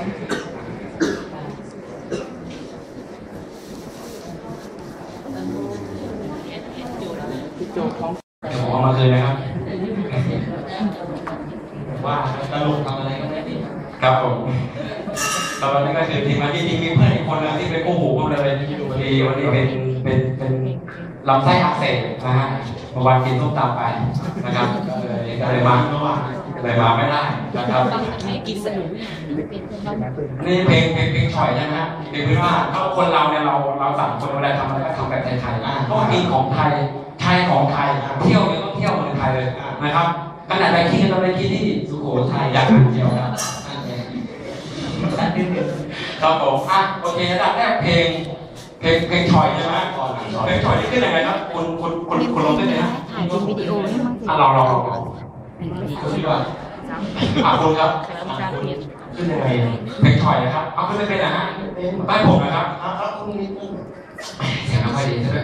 โจท้องผมเอามาคืนนะครับ ว่าตลกทำอะไรกันเนี่ยครับผมตอนนี้ก็คือทีมงานที่จริงมีเพื่อนอีกคนนึงที่เป็นคู่หูผมเลยทีวันนี้เป็นเป็นเป็นลำไส้อักเสบนะฮะเมื่อวานกินต้มตำไปนะครับก็เลยก็เลยมาเลยมาไม่ได้นะครับกินสนุกนี่เพลงเพลงเพลงฉ่อยใช่ไหมฮะเพลงพื้นบ้านก็คนเราเนี่ยเราเราสั่งคนเวลาทำอะไรก็ทำแบบไทยๆเพราะว่ากินของไทยไทยของไทยเที่ยวเนี่ยต้องเที่ยวเมืองไทยเลยนะครับขนาดไปคิดเราไปคิดที่สุโขทัยอยากไปเที่ยวครับครับผมอะโอเคระดับแรกเพลงเพลงเพลงฉ่อยใช่ไหมเพลงฉ่อยนี่ขึ้นยังไงครับคุณคุณคุณคุณลงได้ไหมฮะถ่ายเป็นวิดีโอนี่มั้งสิอะลองลองลองล องคุณดีกว่าอะคุณครับขึ้นยังไงเพลงฉ่อยนะครับ เอาขึ้นไม่เป็นนะฮะบ้านผมนะครับครับคุณนิดนึงเสียงไม่ค่อยดีใช่ไหม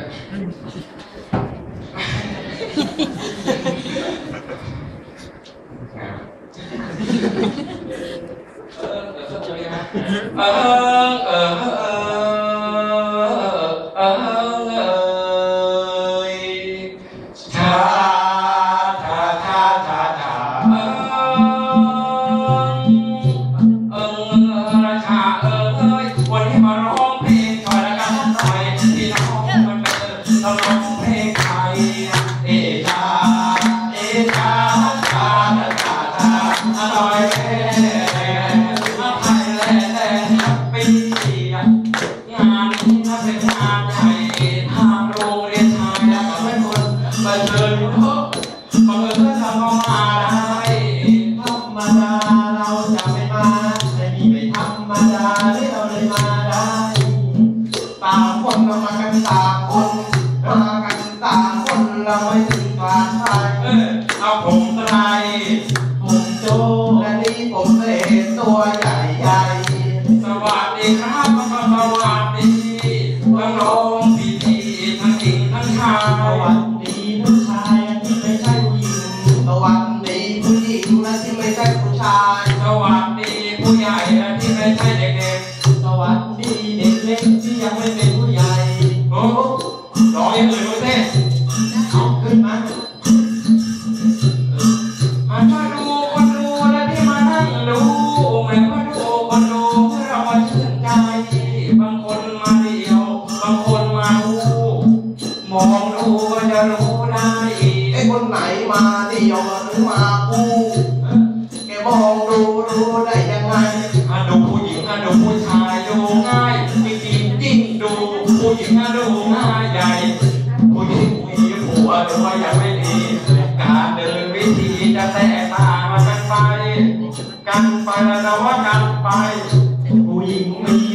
เออเอ ที่เราเลยมาได้ต่างคนเรามากันต่างคนมากันต่างคนเราไม่ถึงผ่านใครเอาผมไตรผมโจและนี่ผมเสตัวใหญ่ใหญ่สวัสดีครับ ร้องอย่างอื่นด้วยสิเขึ้นมามาช่วยดูคนดูและที่มานั่งดูแม่มาดูคนดูเรามาชื่นใจบางคนมาเดียวบางคนมาคู่มองดูก็จะรู้ได้ไอ้คนไหนมาเดียวหรือมาคู่ แต่ตางมันกันไป กันไปแล้วนะว่ากันไป ผู้หญิงมี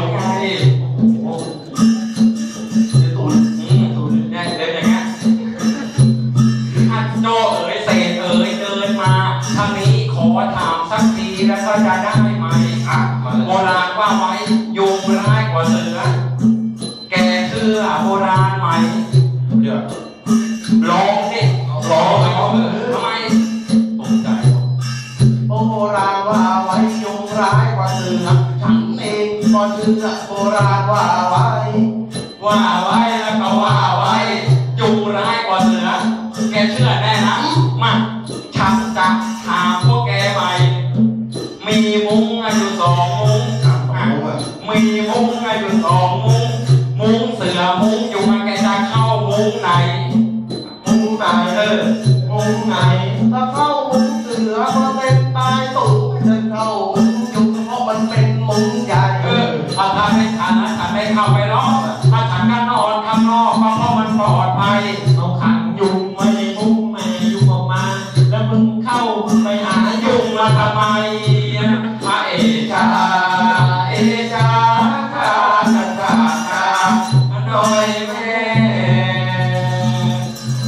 นย์ไงโอ้จะตุนอืมศูนย์เนี่เดินอย่างเงี้ยอันโจเอ๋ยเศษเอ๋ยเดินมาทางนี้ขอถามสักทีแล้วก็จะได้ไหมอะโบราณว่าไว้ยุงร้ายกว่าเสือ แกเชื่อโบราณไหมเดี๋ยวลองสิลองทำไม เชื่อโบราณว่าไว้ ว่าไว้แล้วก็ว่าไว้ยุงร้ายกว่าเสือแกเชื่อแน่นะมาฉันจะถามพวกแกใหม่มีมุ้งอยู่สองมุ้งมีมุ้งอยู่สองมุ้งมุ้งเสือมุ้งอยู่มันแกจะเข้ามุ้งไหน มุ้งไหนเออมุ้งไหนถ้าเข้ามุ้งเสือมั ไม่หายุ่งมาทำไมมาเอชาเอชาคาสันตานาน้อยแม่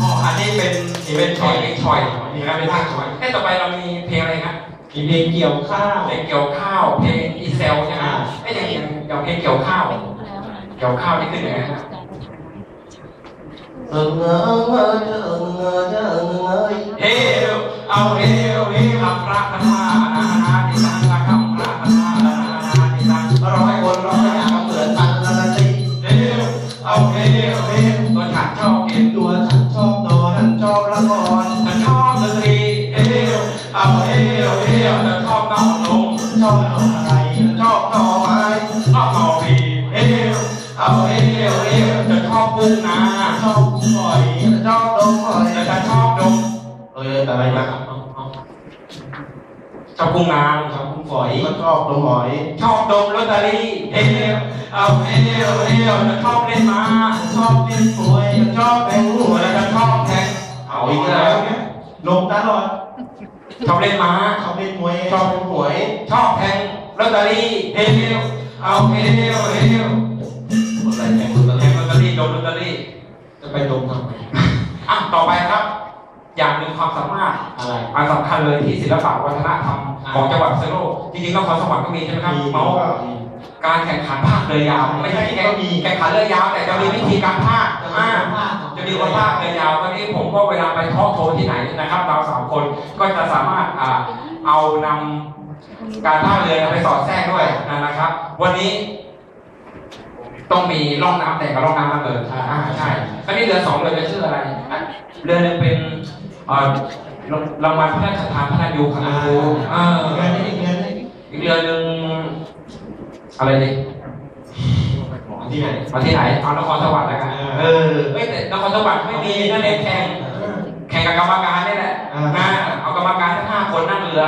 อ๋ออันนี้เป็นเป็นชอยเป็นชอยนี่นะเป็นภาคชอยแอ้ต่อไปเรามีเพลงอะไรครับมีเพลงเกี่ยวข้าวเพลงเกี่ยวข้าว เพลงอีเซลใช่ไหมไอ้อย่างอย่งเพลงเกี่ยวข้าว เกี่ยวข้าวนี่ขึ้นยังครับเฮ้ เอเงอเอเงอเอเฮลเอาเฮลเฮลทำพระธรรมานานาติสังละคำพระธรรมานานาติสังร้อยคนร้อยอย่างเหมือนกันละละสิเฮลเอาเฮลเฮลตัวฉันชอบเห็นตัวฉันชอบนอนฉันชอบละครฉันชอบดนตรีเฮลเอาเฮลเฮลฉันชอบน้องนมชอบนอนอะไรชอบหน่อไม้ชอบเมาบีเฮลเอาเฮลเฮลฉันชอบกุ้งนาชอบกุ้งหอยฉันชอบดมหอยแต่ฉันชอบดม เอออะไรนะชอบกุ้งนางชอบกุ้งฝอยชอบดมหอยชอบดมลอตเตอรี่เฮลเอาเฮลเฮลฉันชอบเล่นม้าชอบเล่นหวยชอบแบงหวแล้วฉันชอบแทงเอาอีกแล้วเนี่ยลงตลอดชอบเล่นม้าชอบเล่นหวยชอบเป็นหวยชอบแทงลอตเตอรี่เฮลเอาเฮลเอะไรแข่งลอตเตอแทรี่งลอตเตอรี่ดมลอตเตอรี่จะไปดมทำไมอะต่อไปครับ อย่างหนึ่งความสามารถอะไรอันสำคัญเลยที่ศิลปะวัฒนธรรมของจังหวัดพิษณุโลกจริงๆนครสวรรค์ก็มีใช่ไหมครับมีเมาส์มีการแข่งขันภาคเรือยาวไม่ใช่แข่งแข่งขันเรือยาวแต่จะมีวิธีการภาคอ่าจะมีคนภาคเรือยาววันนี้ผมก็เวลาไปทอล์กโชว์ที่ไหนนะครับ เราสามคนก็จะสามารถอ่าเอานำการภาคเรือไปสอดแทรกด้วยนะครับ วันนี้ต้องมีร่องน้ำแดงกับร่องน้ำน้ำเงินอ่าใช่อันนี้เรือสองเรือจะชื่ออะไรอะเรือหนึงเป็นเอ่อ รางวัลพระราชทานพระราชยูคานูเออเงินนี่เงินนี่อีกเรือหนึ่งอะไรดีที่ไหนมาที่ไหนเอานครสวรรค์แล้วกันเออเฮ้แต่นครสวรรค์ไม่มีนั่นเองแข่งแข่งกับกรรมการนี่แหละอ่านะเอากรรมการทั้งห้าคนนั่งเรือ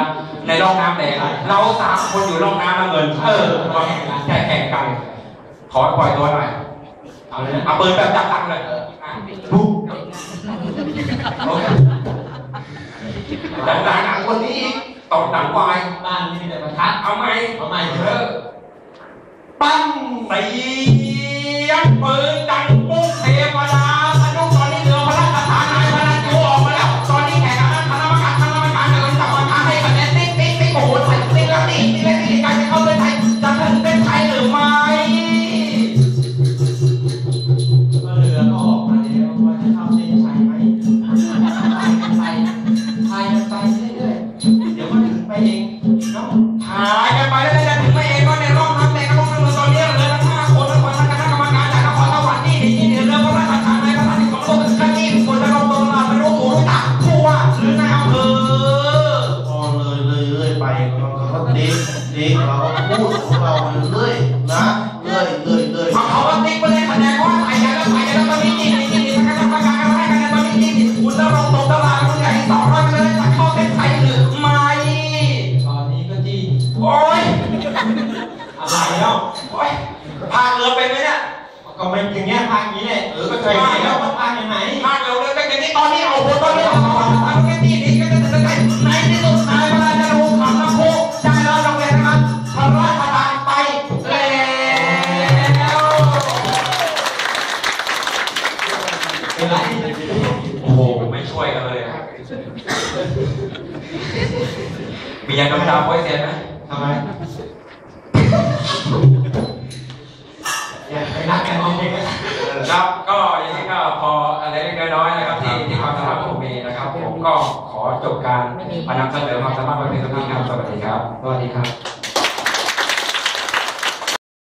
ในร่องน้ำแดงเราสามคนอยู่ร่องน้ำน้ำเงินเออมาแข่งกันแข่งแข่งกันขอปล่อยตัวหน่อยเอาเลยเอาปืนแบบจับตังเลยปุ๊บโอ หลังหนังคนนี้อีกตบหนังวาย บ้านนี่มีแต่ประทัดเอาไหมเอาใหม่เถอะปั้งเสียงปืนดัง มียาดมดาวไว้เสียไหมทำไมเนี่ยไปรักกันเองๆครับ ก็อย่างนี้ก็พออะไรเล็กๆน้อยๆนะครับที่ที่ความสามารถผมมีนะครับ ผมก็ขอจบการมานำเสนอความสามารถไว้เพียงเท่านี้ครับสวัสดีครับ สวัสดีครับ